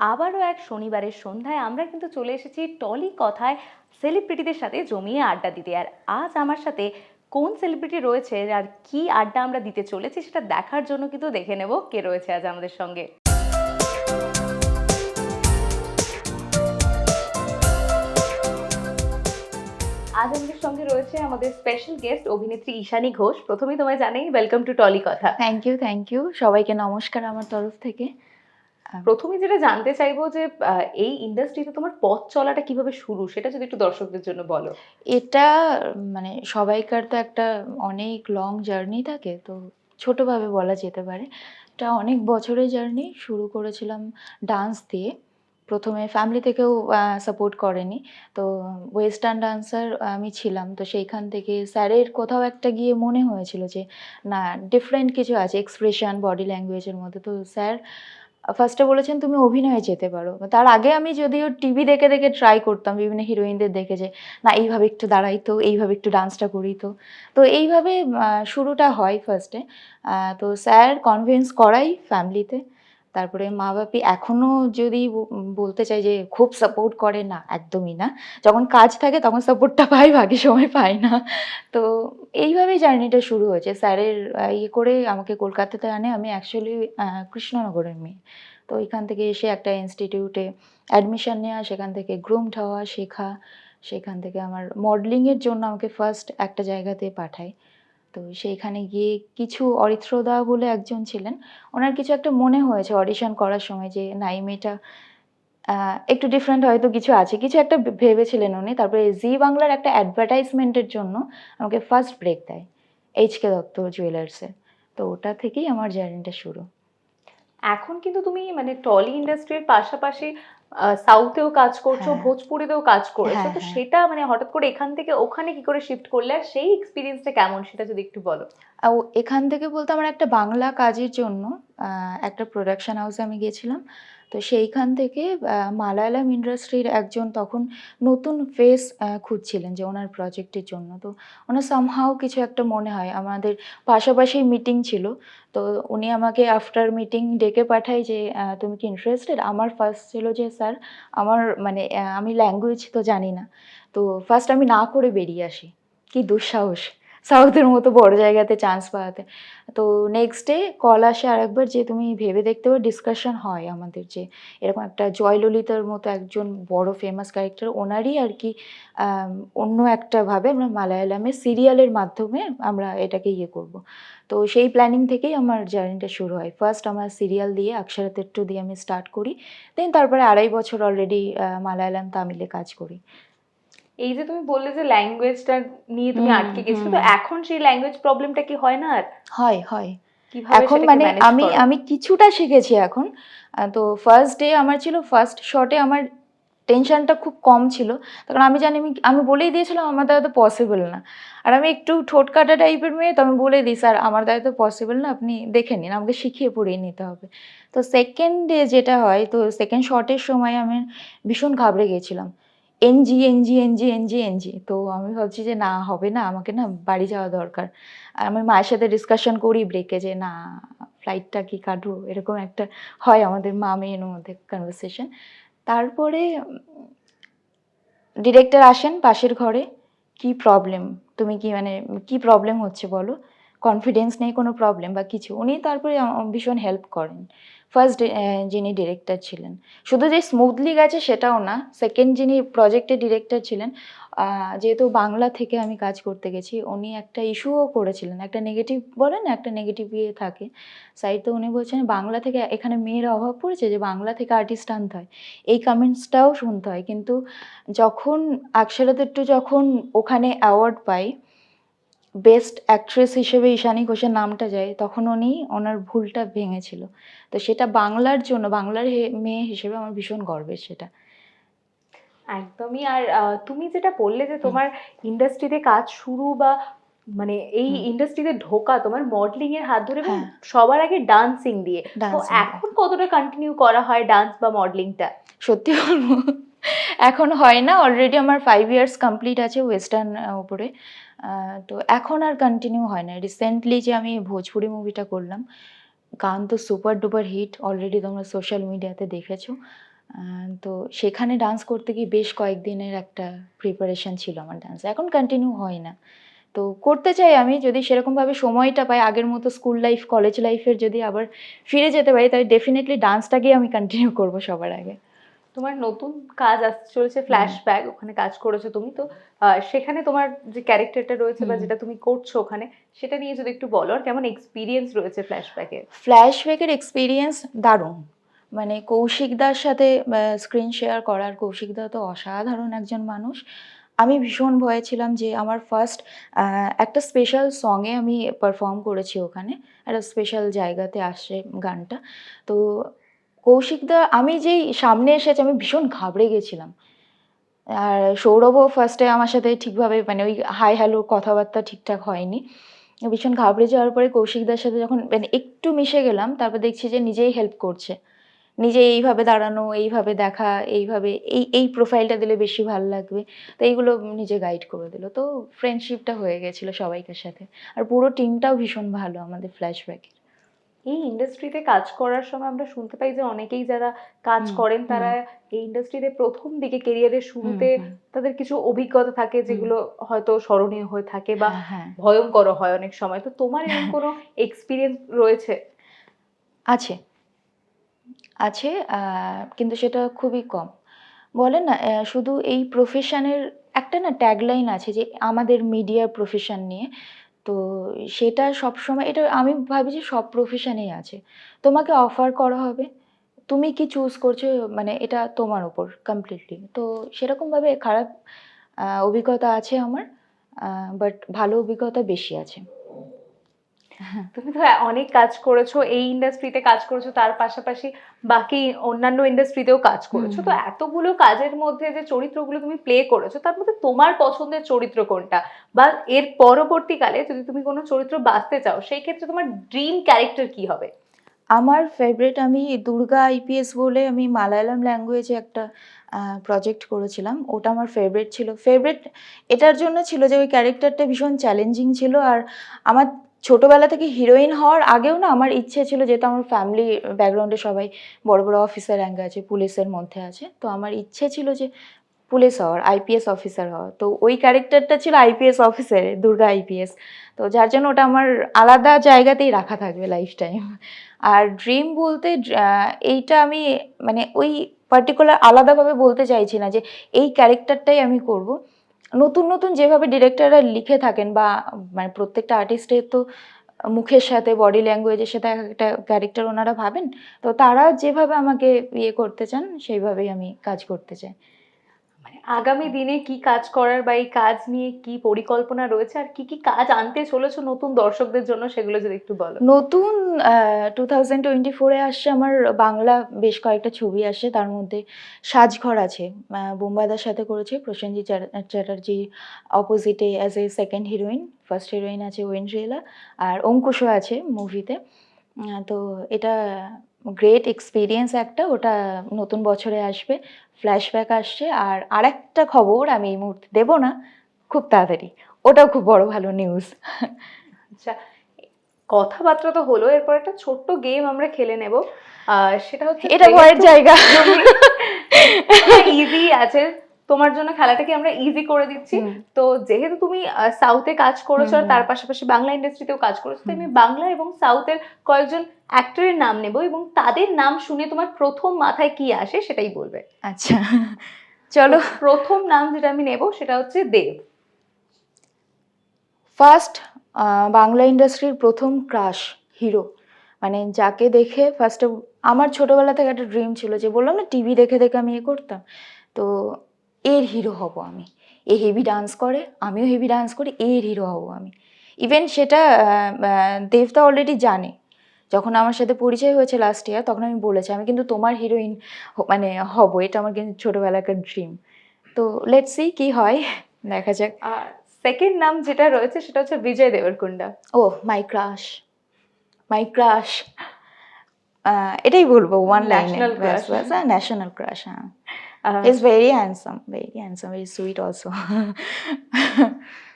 আবারও এক শনিবারের সন্ধ্যায় আমরা কিন্তু চলে এসেছি টলি কথায় সেলিব্রিটিদের সাথে জমিয়ে আড্ডা দিতে। আর আজ আমার সাথে কোন সেলিব্রিটি রয়েছে আর কি আড্ডা আমরা দিতে চলেছি সেটা দেখার জন্য কিন্তু দেখে নেব কে রয়েছে আজ আমাদের সঙ্গে। আজ আমাদের সঙ্গে রয়েছে আমাদের স্পেশাল গেস্ট অভিনেত্রী ঈশানী ঘোষ। প্রথমেই তোমায় জানাই welcome to Tolly Katha. Thank you thank you সবাইকে নমস্কার আমার তরফ থেকে। প্রথমে যেটা জানতে চাইব যে এই ইন্ডাস্ট্রিতে তোমার পথ চলাটা কীভাবে শুরু? সেটা যদি একটু দর্শকদের জন্য বলো। এটা মানে সবাইকার তো একটা অনেক লং জার্নি থাকে তো ছোটোভাবে বলা যেতে পারে। এটা অনেক বছরের জার্নি শুরু করেছিলাম ডান্স দিয়ে। প্রথমে ফ্যামিলি থেকেও সাপোর্ট করেনি। তো ওয়েস্টার্ন ডান্সার আমি ছিলাম তো সেইখান থেকে স্যারের কোথাও একটা গিয়ে মনে হয়েছিল যে না ডিফারেন্ট কিছু আছে এক্সপ্রেশন বডি ল্যাঙ্গুয়েজের মধ্যে। তো স্যার ফার্স্টে বলেছেন তুমি অভিনয়ে যেতে পারো। তার আগে আমি যদিও টিভি দেখে দেখে ট্রাই করতাম, বিভিন্ন হিরোইনদের দেখে যে, না, এইভাবে একটু দাঁড়াই তো, এইভাবে একটু ডান্সটা করি তো। তো এইভাবে শুরুটা হয় ফার্স্টে তো স্যার কনভিন্স করাই ফ্যামিলিতে তারপরে মা বাপি এখনও যদি বলতে চাই যে খুব সাপোর্ট করে, না, একদমই না। যখন কাজ থাকে তখন সাপোর্টটা পাই বাকি সময় পাই না। তো এইভাবেই জার্নিটা শুরু হয়েছে। স্যারের ইয়ে করে আমাকে কলকাতাতে আনে। আমি অ্যাকচুয়ালি কৃষ্ণনগরের মেয়ে। তো এখান থেকে এসে একটা ইনস্টিটিউটে অ্যাডমিশন নেওয়া, সেখান থেকে গ্রুমড হওয়া, শেখা। সেখান থেকে আমার মডেলিংয়ের জন্য আমাকে ফার্স্ট একটা জায়গাতে পাঠায়। তো সেইখানে গিয়ে কিছু অরিত্রদা বলে একজন ছিলেন। ওনার কিছু একটা মনে হয়েছে অডিশন করার সময় যে, না, এই মেয়েটা একটু ডিফারেন্ট হয়তো কিছু আছে। কিছু একটা ভেবেছিলেন উনি। তারপরে জি বাংলার একটা অ্যাডভার্টাইজমেন্টের জন্য আমাকে ফার্স্ট ব্রেক দেয় এইচ কে দত্ত জুয়েলার্সে তো ওটা থেকেই আমার জার্নিটা শুরু। এখন কিন্তু তুমি মানে টলি ইন্ডাস্ট্রির পাশাপাশি সাউথেও কাজ করছ হ্যাঁ। ভোজপুরিতেও কাজ করেছ হ্যাঁ, তো হ্যাঁ। সেটা মানে হঠাৎ করে এখান থেকে ওখানে কি করে শিফট করলে আর সেই এক্সপিরিয়েন্সটা কেমন সেটা যদি একটু বলো এখান থেকে বলতে আমার একটা বাংলা কাজের জন্য একটা প্রোডাকশন হাউসে আমি গেছিলাম তো সেইখান থেকে মালায়ালাম ইন্ডাস্ট্রির একজন তখন নতুন ফেস খুঁজছিলেন যে ওনার প্রজেক্টের জন্য। তো ওনার সামহাও কিছু একটা মনে হয়। আমাদের পাশাপাশি মিটিং ছিল। তো উনি আমাকে আফটার মিটিং ডেকে পাঠায় যে তুমি কি ইন্টারেস্টেড আমার ফার্স্ট ছিল যে স্যার আমার মানে আমি ল্যাঙ্গুয়েজ তো জানি না। তো ফার্স্ট আমি না করে বেরিয়ে আসি। কি দুঃসাহস! সাউথের মতো বড় জায়গাতে চান্স পাওয়াতে। তো নেক্সট ডে কল আসে আরেকবার যে তুমি ভেবে দেখতে পারো ডিসকাশন হয় আমাদের যে এরকম একটা জয়ললিতার মতো একজন বড় ফেমাস ক্যারেক্টার ওনারই আর কি অন্য একটা ভাবে আমরা মালায়ালামে সিরিয়ালের মাধ্যমে আমরা এটাকে ইয়ে করব। তো সেই প্ল্যানিং থেকেই আমার জার্নিটা শুরু হয়। ফার্স্ট আমার সিরিয়াল দিয়ে অক্ষরা তেট্টু দিয়ে আমি স্টার্ট করি। দেন তারপরে আড়াই বছর অলরেডি মালায়ালাম তামিলে কাজ করি। এই যে তুমি বললে যে ল্যাঙ্গুয়েজটা নিয়ে তুমি আটকে গেছো তো এখন সেই ল্যাঙ্গুয়েজ প্রবলেমটা কি হয় না আর? হয় হয়। এখন মানে আমি আমি কিছুটা শিখেছি এখন। তো ফার্স্ট ডে আমার ছিল ফার্স্ট শটে আমার টেনশনটা খুব কম ছিল। তখন আমি জানি আমি আমি বলেই দিয়েছিলাম আমার দ্বারা তো পসিবল না। আর আমি একটু ঠোঁট কাটা টাইপের মেয়ে তো আমি বলে দিই স্যার আমার দ্বারা তো পসিবল না আপনি দেখে নিন আমাকে শিখিয়ে পড়িয়ে নিতে হবে। তো সেকেন্ড ডে যেটা হয় তো সেকেন্ড শটের সময় আমি ভীষণ ঘাবড়ে গেছিলাম। এনজি এনজি এনজি এনজি এনজি তো আমি ভাবছি যে, না, হবে না, আমাকে না বাড়ি যাওয়া দরকার। আর আমি মায়ের সাথে ডিসকাশন করি ব্রেকে যে, না ফ্লাইটটা কি কাটবো? এরকম একটা হয় আমাদের মা মেয়ের মধ্যে কনভারসেশন তারপরে ডিরেক্টর আসেন পাশের ঘরে, কি প্রবলেম তুমি কি মানে কি প্রবলেম হচ্ছে বলো? কনফিডেন্স নেই, কোনো প্রবলেম বা কিছু, উনি তারপরে ভীষণ হেল্প করেন। ফার্স্ট যিনি ডিরেক্টর ছিলেন। শুধু যে স্মুথলি গেছে সেটাও না সেকেন্ড যিনি প্রজেক্টের ডিরেক্টর ছিলেন যেহেতু বাংলা থেকে আমি কাজ করতে গেছি, উনি একটা ইস্যুও করেছিলেন। একটা নেগেটিভ বলেন, একটা নেগেটিভ ইয়ে থাকে। সাইড তো উনি বলছেন, বাংলা থেকে এখানে মেয়ের অভাব পড়েছে যে বাংলা থেকে আর্টিস্ট আনতে হয়। এই কমেন্টসটাও শুনতে হয়। কিন্তু যখন অক্ষরা একটু যখন ওখানে অ্যাওয়ার্ড পায় বেস্ট অ্যাক্ট্রেস হিসেবে ঈশানী ঘোষের নামটা যায় তখন উনি ওনার ভুলটা ভেঙেছিল। তো সেটা বাংলার জন্য বাংলার মেয়ে হিসেবে আমার ভীষণ গর্বের সেটা। একদমই আর তুমি যেটা বললে যে তোমার ইন্ডাস্ট্রিতে কাজ শুরু বা মানে এই ইন্ডাস্ট্রিতে ঢোকা তোমার মডেলিং এর হাত ধরে হ্যাঁ। সবার আগে ডান্সিং দিয়ে। তো এখন কতটা কন্টিনিউ করা হয় ডান্স বা মডেলিংটা সত্যি বলব এখন হয় না অলরেডি আমার ফাইভ ইয়ার্স কমপ্লিট আছে ওয়েস্টার্ন উপরে। তো এখন আর কন্টিনিউ হয় না। রিসেন্টলি যে আমি ভোজপুরি মুভিটা করলাম, গান তো সুপার ডুপার হিট অলরেডি তোমরা সোশ্যাল মিডিয়াতে দেখেছ। তো সেখানে ডান্স করতে গিয়ে বেশ কয়েকদিনের একটা প্রিপারেশন ছিল আমার ডান্স এখন কন্টিনিউ হয় না। তো করতে চাই আমি, যদি সেরকমভাবে সময়টা পাই, আগের মতো স্কুল লাইফ কলেজ লাইফের যদি আবার ফিরে যেতে পারি, তাহলে ডেফিনেটলি ডান্সটাকেই আমি কন্টিনিউ করব সবার আগে। তোমার নতুন কাজ আসতে চলেছে ফ্ল্যাশব্যাক ওখানে কাজ করেছ তুমি। তো সেখানে তোমার যে ক্যারেক্টারটা রয়েছে বা যেটা তুমি করছ ওখানে সেটা নিয়ে যদি একটু বলো আর কেমন এক্সপিরিয়েন্স রয়েছে ফ্ল্যাশব্যাকে ফ্ল্যাশব্যাকের এক্সপিরিয়েন্স দারুণ। মানে কৌশিকদার সাথে স্ক্রিন শেয়ার করার কৌশিকদা তো অসাধারণ একজন মানুষ। আমি ভীষণ ভয়ে ছিলাম যে আমার ফার্স্ট একটা স্পেশাল সঙে আমি পারফর্ম করেছি ওখানে। একটা স্পেশাল জায়গাতে আসে গানটা। তো কৌশিকদা, আমি যেই সামনে এসেছি, আমি ভীষণ ঘাবড়ে গেছিলাম। আর সৌরভও ফার্স্টে আমার সাথে ঠিকভাবে মানে ওই হাই হ্যালো কথাবার্তা ঠিকঠাক হয়নি। ভীষণ ঘাবড়ে যাওয়ার পরে কৌশিকদার সাথে যখন মানে একটু মিশে গেলাম, তারপর দেখছি যে নিজেই হেল্প করছে। নিজে এইভাবে দাঁড়ানো, এইভাবে দেখা, এইভাবে, এই এই প্রোফাইলটা দিলে বেশি ভালো লাগবে। তো এইগুলো নিজে গাইড করে দিল। তো ফ্রেন্ডশিপটা হয়ে গেছিল সবাইকার সাথে। আর পুরো টিমটাও ভীষণ ভালো আমাদের ফ্ল্যাশব্যাকে এই ইন্ডাস্ট্রিতে কাজ করার সময় আমরা শুনতে পাই যে অনেকেই যারা কাজ করেন তারা এই ইন্ডাস্ট্রিতে প্রথম দিকে কেরিয়ারের শুরুতে তাদের কিছু অভিজ্ঞতা থাকে যেগুলো হয়তো স্মরণীয় হয়ে থাকে বা হ্যাঁ হ্যাঁ। ভয়ঙ্কর হয় অনেক সময়। তো তোমার এরকম কোনো এক্সপিরিয়েন্স রয়েছে? আছে। আছে কিন্তু সেটা খুবই কম। বলে না শুধু এই প্রফেশনের একটা না ট্যাগলাইন আছে যে আমাদের মিডিয়া প্রফেশন নিয়ে। তো সেটা সবসময়, এটা আমি ভাবি যে সব প্রফেশনেই আছে। তোমাকে অফার করা হবে। তুমি কি চুজ করছ মানে এটা তোমার ওপর কমপ্লিটলি তো সেরকমভাবে খারাপ অভিজ্ঞতা আছে আমার বাট ভালো অভিজ্ঞতা বেশি আছে। তুমি তো অনেক কাজ করেছ এই ইন্ডাস্ট্রিতে কাজ করেছ তার পাশাপাশি বাকি অন্যান্য ইন্ডাস্ট্রিতেও কাজ করেছ। তো এতগুলো কাজের মধ্যে যে চরিত্রগুলো তুমি প্লে করেছ তার মধ্যে তোমার পছন্দের চরিত্র কোনটা? বা এর পরবর্তীকালে যদি তুমি কোনো চরিত্র বাঁচতে চাও সেই ক্ষেত্রে তোমার ড্রিম ক্যারেক্টার কি হবে? আমার ফেভারিট আমি দুর্গা আইপিএস বলে আমি মালায়ালাম ল্যাঙ্গুয়েজে একটা প্রজেক্ট করেছিলাম। ওটা আমার ফেভারিট ছিল। ফেভারিট এটার জন্য ছিল যে ওই ক্যারেক্টারটা ভীষণ চ্যালেঞ্জিং ছিল। আর আমার ছোটবেলা থেকে হিরোইন হওয়ার আগেও না আমার ইচ্ছে ছিল যেহেতু আমার ফ্যামিলি ব্যাকগ্রাউন্ডে সবাই বড় বড় অফিসার র্যাঙ্ক আছে পুলিশের মধ্যে আছে, তো আমার ইচ্ছে ছিল যে পুলিশ হওয়ার আইপিএস অফিসার হওয়ার। তো ওই ক্যারেক্টারটা ছিল আইপিএস অফিসারে দুর্গা আইপিএস তো যার জন্য ওটা আমার আলাদা জায়গাতেই রাখা থাকবে লাইফ টাইম আর ড্রিম বলতে এইটা আমি মানে ওই পার্টিকুলার আলাদাভাবে বলতে চাইছি না যে এই ক্যারেক্টারটাই আমি করব। নতুন নতুন যেভাবে ডিরেক্টররা লিখে থাকেন বা মানে প্রত্যেকটা আর্টিস্টের তো মুখের সাথে বডি ল্যাঙ্গুয়েজের সাথে এক একটা ক্যারেক্টার ওনারা ভাবেন, তো তারা যেভাবে আমাকে ইয়ে করতে চান, সেইভাবেই আমি কাজ করতে চাই। আগামী দিনে কি কাজ করার বা এই কাজ নিয়ে কি পরিকল্পনা রয়েছে? আর কি কি কাজ আনতে চলেছো নতুন দর্শকদের জন্য সেগুলো যদি একটু বলো? নতুন টু থাউজেন্ড টোয়েন্টি ফোরে আসছে আমার বাংলা বেশ কয়েকটা ছবি আসছে তার মধ্যে সাজঘর আছে বোম্বাদার সাথে করেছে প্রসেনজিৎ চ্যাট- চ্যাটার্জি অপোজিটে as a second heroine first heroine আছে ওয়েন্ড্রিয়েলা আর অঙ্কুশও আছে মুভিতে তো এটা গ্রেট এক্সপিরিয়েন্স একটা ওটা নতুন বছরে আসবে ফ্ল্যাশব্যাক আসছে আর আরেকটা খবর আমি এই মুহূর্তে দেবো না খুব তাড়াতাড়ি ওটাও খুব বড় ভালো নিউজ আচ্ছা কথাবার্তা তো হলো এরপর একটা ছোট্ট গেম আমরা খেলে নেব সেটা হচ্ছে এটা ভয়ের জায়গা। ইজি আছে। তোমার জন্য খেলাটাকে আমরা ইজি করে দিচ্ছি। তো যেহেতু তুমি সাউথে কাজ করেছ আর তার পাশাপাশি বাংলা ইন্ডাস্ট্রিতেও কাজ করেছ তো আমি বাংলা এবং সাউথের কয়েকজন অ্যাক্টরের নাম নেব এবং তাদের নাম শুনে তোমার প্রথম মাথায় কি আসে সেটাই বলবে। আচ্ছা। চলো। প্রথম নাম যেটা আমি নেব সেটা হচ্ছে দেব। ফার্স্ট বাংলা ইন্ডাস্ট্রির প্রথম ক্রাশ হিরো মানে যাকে দেখে ফার্স্টে আমার ছোটবেলা থেকে একটা ড্রিম ছিল যে বললাম না টিভি দেখে দেখে আমি এ করতাম। তো এর হিরো হব আমি। এ হেভি ডান্স করে আমিও হেভি ডান্স করি এর হিরো হব আমি। ইভেন সেটা দেবদা অলরেডি জানে। যখন আমার সাথে পরিচয় হয়েছে লাস্ট ইয়ার তখন আমি বলেছি আমি কিন্তু তোমার হিরোইন মানে হব এটা আমার কিন্তু ছোটবেলাকার ড্রিম তো লেটস সি কি হয় দেখা যাক। আর সেকেন্ড নাম যেটা রয়েছে সেটা হচ্ছে বিজয় দেবরকুন্ডা ও মাই ক্রাশ মাই ক্রাশ এটাই বলব ওয়ান লাইনে. ন্যাশনাল ক্রাশ হ্যাঁ। Is very handsome very handsome very sweet also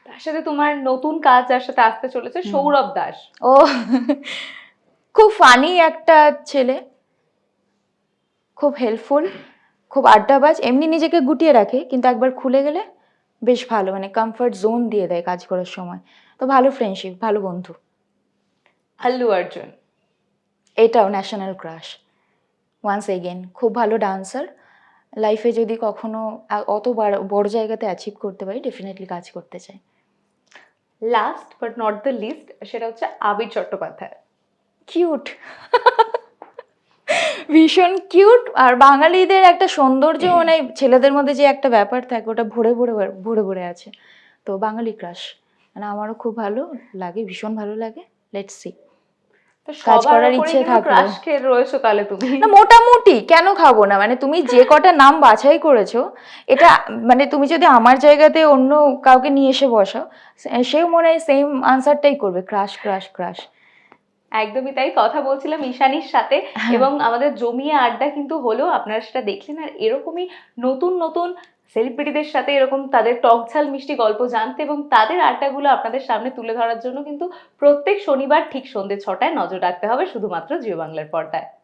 তার সাথে তোমার নতুন কাজ যার সাথে আসতে চলেছে। সৌরভ দাস। ও খুব ফানি একটা ছেলে খুব হেল্পফুল খুব আড্ডাবাজ এমনি নিজেকে গুটিয়ে রাখে কিন্তু একবার খুলে গেলে বেশ ভালো মানে কমফর্ট জোন দিয়ে দেয় কাজ করার সময়। তো ভালো ফ্রেন্ডশিপ ভালো বন্ধু। আল্লু অর্জুন। এটাও ন্যাশনাল ক্রাশ ওয়ান্স এগেন খুব ভালো ডান্সার লাইফে যদি কখনো অত বড়- বড় জায়গাতে অ্যাচিভ করতে পারি ডেফিনেটলি কাজ করতে চাই। Last but not the least সেটা হচ্ছে আবির চট্টোপাধ্যায়। কিউট ভীষণ কিউট আর বাঙালিদের একটা সৌন্দর্য মানে ছেলেদের মধ্যে যে একটা ব্যাপার থাকে ওটা ভরে ভরে ভরে- ভরে আছে। তো বাঙালি ক্রাশ মানে আমারও খুব ভালো লাগে ভীষণ ভালো লাগে। লেটস সি কাজ করার ইচ্ছে রয়েছো তাহলে তুমি। না মোটামুটি কেন খাব না? মানে তুমি যে কটা নাম বাছাই করেছ এটা মানে তুমি যদি আমার জায়গাতে অন্য কাউকে নিয়ে এসে বসাও সেও মনে হয় সেম আনসারটাই করবে ক্রাশ ক্রাশ ক্রাশ একদমই তাই কথা বলছিলাম ঈশানীর সাথে হ্যাঁ। এবং আমাদের জমিয়ে আড্ডা কিন্তু হলো আপনারা সেটা দেখলেন আর এরকমই নতুন নতুন সেলিব্রিটিদের সাথে এরকম তাদের টকঝাল মিষ্টি গল্প জানতে এবং তাদের আড্ডাগুলো আপনাদের সামনে তুলে ধরার জন্য কিন্তু প্রত্যেক শনিবার ঠিক সন্ধ্যে ছটায় নজর রাখতে হবে শুধুমাত্র জিও বাংলার পর্দায়।